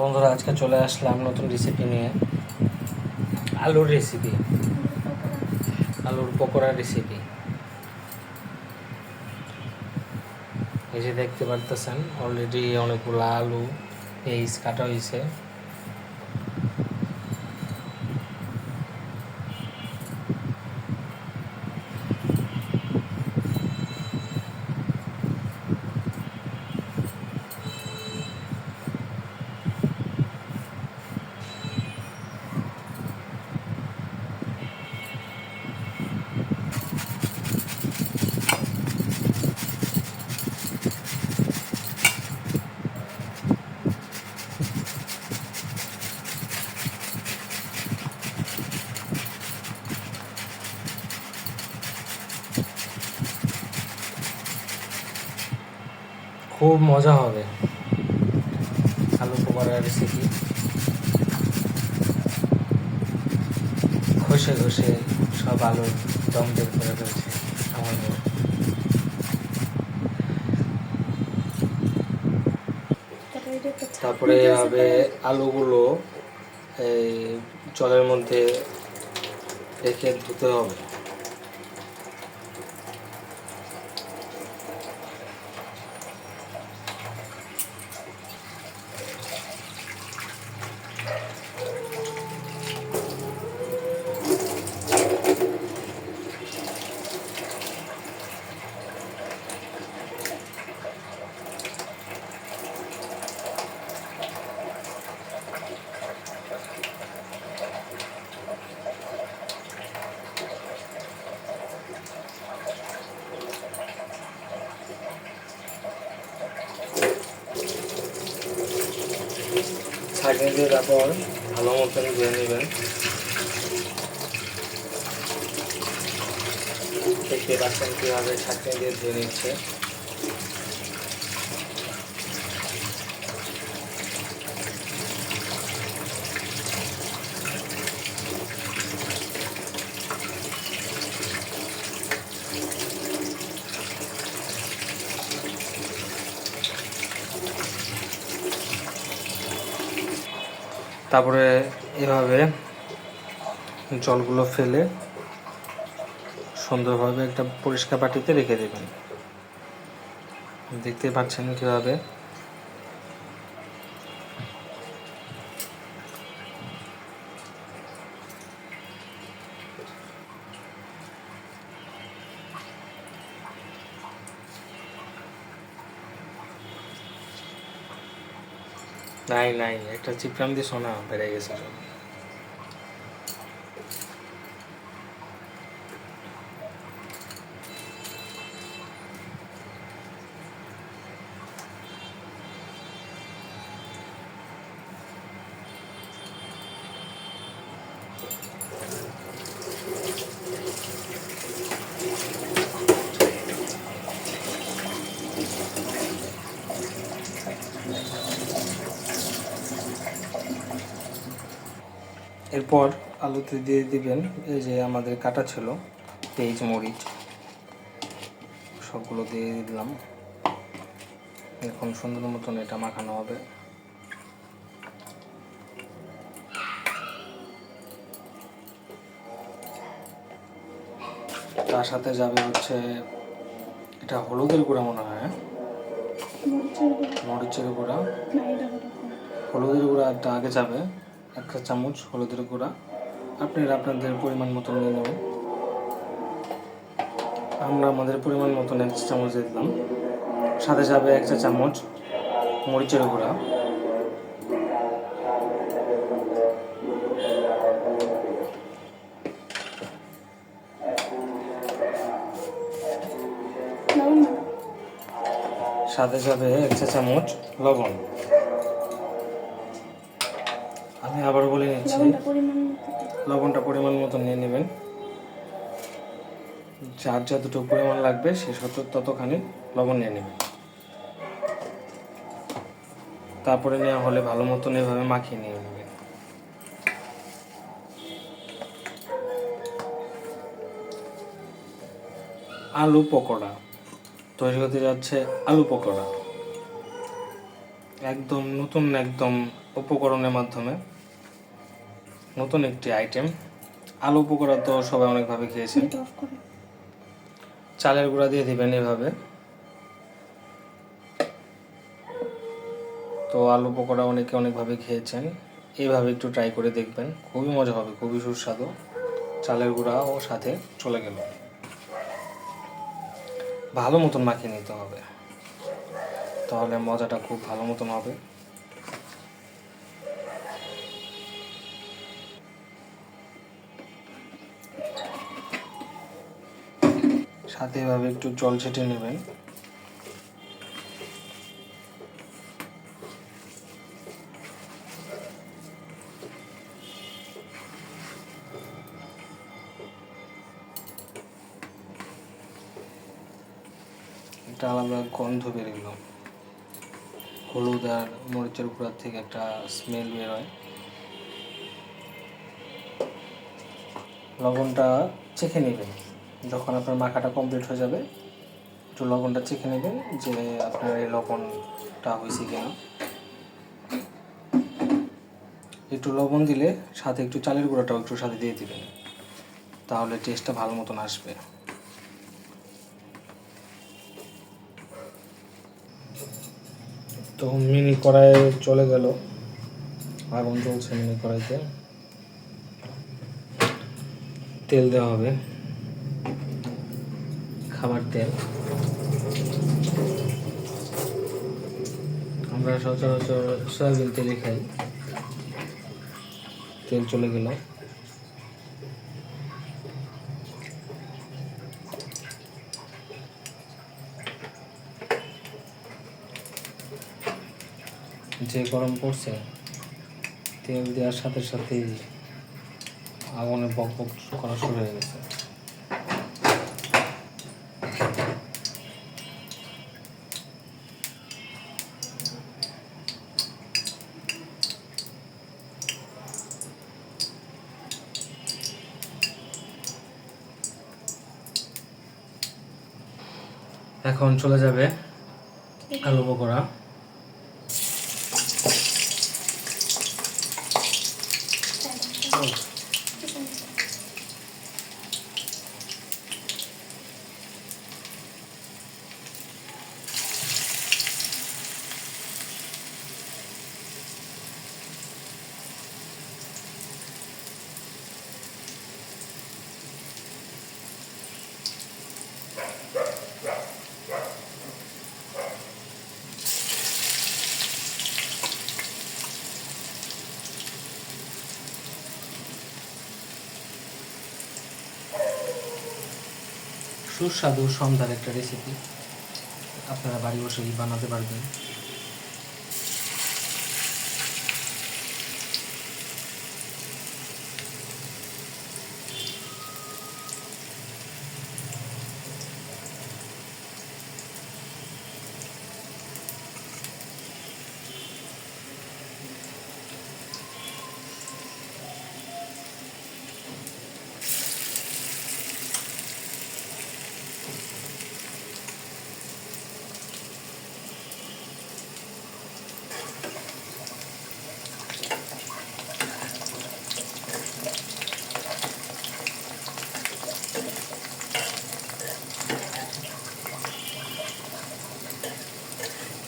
বন্ধুরা, আজকে চলে আসলাম নতুন রেসিপি নিয়ে। আলুর রেসিপি আলুর পকোড়া রেসিপি এই যে দেখতে পারতেছেন অলরেডি অনেকগুলো আলু, পেঁয়াজ কাটা হয়েছে। খুব মজা হবে। আলু পকোড়ার রেসিপি। ঘষে ঘষে সব আলুর দম বের করে ফেলছে আমার তারপরে হবে আলুগুলো এই জলের মধ্যে রেখে ধুতে হবে। ছাঁকনি দিয়ে তারপর ভালো মতন ধুয়ে নেবেন। দেখতে পাচ্ছেন কীভাবে ছাঁকনি দিয়ে ধুয়ে নিচ্ছে। তারপরে এভাবে জলগুলো ফেলে সুন্দরভাবে একটা পরিষ্কার বাটিতে রেখে দেবেন। দেখতে পাচ্ছেন কীভাবে? নাই নাই একটা চিপরাম দিয়ে সোনা বেড়ে গেছে। এরপর আলুতে দিয়ে দিবেন এই যে আমাদের কাটা ছিল পেঁয়াজ মরিচ সবগুলো দিয়ে দিলাম। এখন সুন্দর মতন এটা মাখানো হবে। তার সাথে যাবে হচ্ছে এটা হলুদের গুঁড়া মনে হয় হ্যাঁ? মরিচের গুঁড়া। হলুদের গুঁড়াটা আগে যাবে। এক চা চামচ হলুদের গুঁড়া। আপনারা আপনাদের পরিমাণ মতো নিয়ে নেবেন। আমরা আমাদের পরিমাণ মতন এক চা চামচ দিয়ে দিলাম। সাথে যাবে এক চা চামচ মরিচের গুঁড়া। সাথে যাবে এক চা চামচ লবণ। আমি আবার বলে নিচ্ছি লবণটা পরিমাণ মতো নিয়ে নেবেন। যার যতটুকু পরিমাণ লাগবে সে শত ততখানি লবণ নিয়ে নেবেন। তারপরে নেওয়া হলে ভালো মতন এভাবে মাখিয়ে নিয়ে নেবেন। আলু পকোড়া। তৈরি হতে যাচ্ছে আলু পকোড়া। একদম নতুন একদম উপকরণের মাধ্যমে। নতুন একটি আইটেম আলু পকোড়া তো সবাই অনেকভাবে করো। চালের গুঁড়া দিয়ে দিবেন এভাবে। তো আলু পকোড়া অনেকে অনেকভাবে খেয়েছেন। এইভাবে একটু ট্রাই করে দেখবেন। খুবই মজা হবে খুবই সুস্বাদু। চালের গুঁড়া ও সাথে চলে গেল। ভালো মতন মাখিয়ে নিতে হবে। তাহলে মজাটা খুব ভালো মতন হবে। সাথে এভাবে একটু জল ছেটে নেবেন। একটা আলাদা গন্ধ বেরোলো হলুদ আর মরিচের গুঁড়ার থেকে একটা স্মেল বের হয়। লবণটা চেখে নেবেন। যখন আপনার মাখাটা কমপ্লিট হয়ে যাবে, একটু লবণটা চেখে নেবেন যে আপনার এই লবণটা হয়েছে কিনা। একটু লবণ দিলে সাথে একটু চালের গুঁড়াটাও একটু সাথে দিয়ে দিবেন, তাহলে টেস্টটা ভালো মতন আসবে। তো মিনি কড়াইয়ে চলে গেল, আগুন চলছে মিনি কড়াইতে। তেল দেওয়া হবে। খাবার তেল। আমরা সচরাচর সয়াবিন তেলে খাই। তেল চলে গেল। যে গরম পড়ছে, তেল দেওয়ার সাথে সাথেই আগুনে বক বক করা শুরু হয়ে গেছে। এখন চলে যাবে আলু পকোড়া। সুস্বাদু সন্ধ্যার একটা রেসিপি আপনারা বাড়ি বসেই বানাতে পারবেন।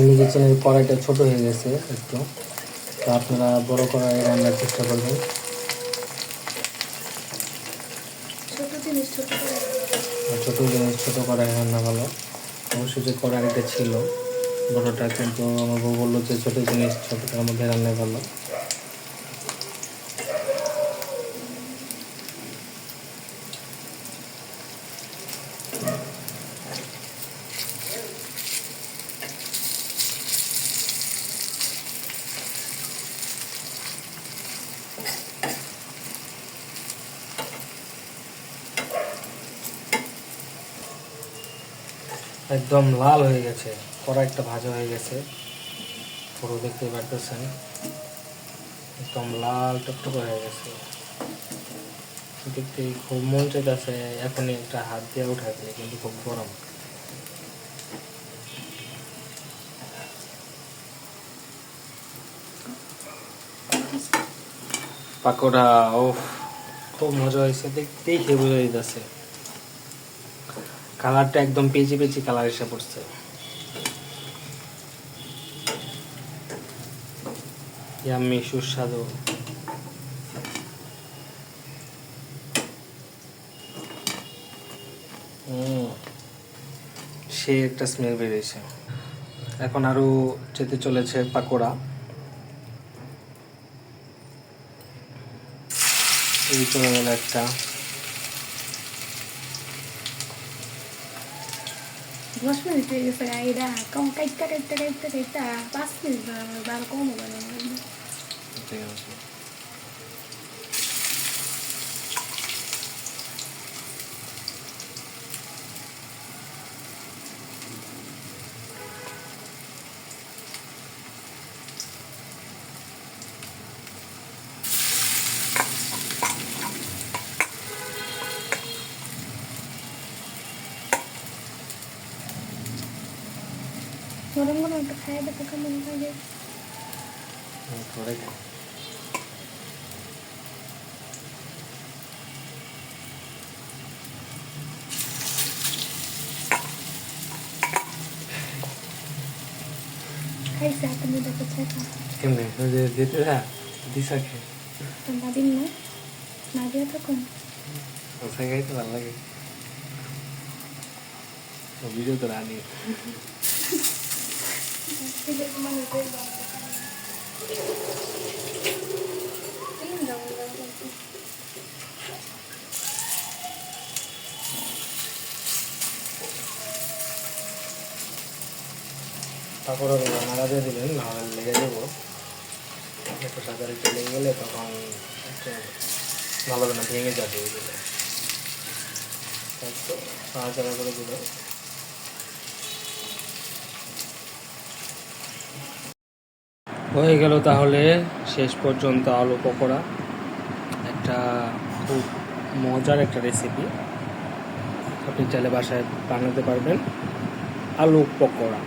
মিনি কিচেনের কড়াইটা ছোট হয়ে গেছে একটু তো আপনারা বড় কড়াই রান্নার চেষ্টা করবেন। ছোট জিনিস ছোট করে আর ছোট জিনিস ছোট কড়াই রান্না ভালো। অবশ্যই যে কড়াইটা ছিল বড়টা কিন্তু আমার বউ বলল যে ছোটো জিনিস ছোটটার মধ্যে রান্না ভালো। একদম লাল হয়ে গেছে, কড়াইটা ভাজা হয়ে গেছে। পুরো দেখতে পারতেছেন, একদম লাল টকটকে হয়ে গেছে। দেখতে খুব মন চাইতেছে, এখনই একটা হাত দিয়ে উঠাতে কিন্তু খুব গরম। পাকোড়া ও খুব মজা হয়েছে, দেখতেই খেয়ে বোঝা যাচ্ছে। কালারটা একদম পেঁচি পেঁচি কালার এসে পড়ছে। সুস্বাদু। সে একটা স্মেল বেরিয়েছে। এখন আরও যেতে চলেছে পাকোড়া। এই চলে গেল একটা। দশ মিনিট হয়ে গেছে গাড়িটা কম কাইটটা কাইটটা কাইটটা কাইটটা পাঁচ মিনিট বারো কম হবে না গরম গরম একটা খাই দেখো কেমন লাগে। খাইছে তুমি দেখো ছেঁকা কেমনে দিতে যা দিশা খেয়ে ঠান্ডা দিন না না দিয়ে থাকুন ওখানে খাইতে ভালো লাগে ভিডিও তো রানি পাকোড়া নাড়া দিয়ে দিবেন নাহলে লেগে যাব একটু একটু লেগে গেলে তখন একটু ভালো না ভেঙে যাবে একটু নাড়াচাড়া করে দিলে হয়ে গেল তাহলে শেষ পর্যন্ত আলু পকোড়া। একটা খুব মজার একটা রেসিপি আপনি চাইলে বাসায় বানাতে পারবেন আলু পকোড়া।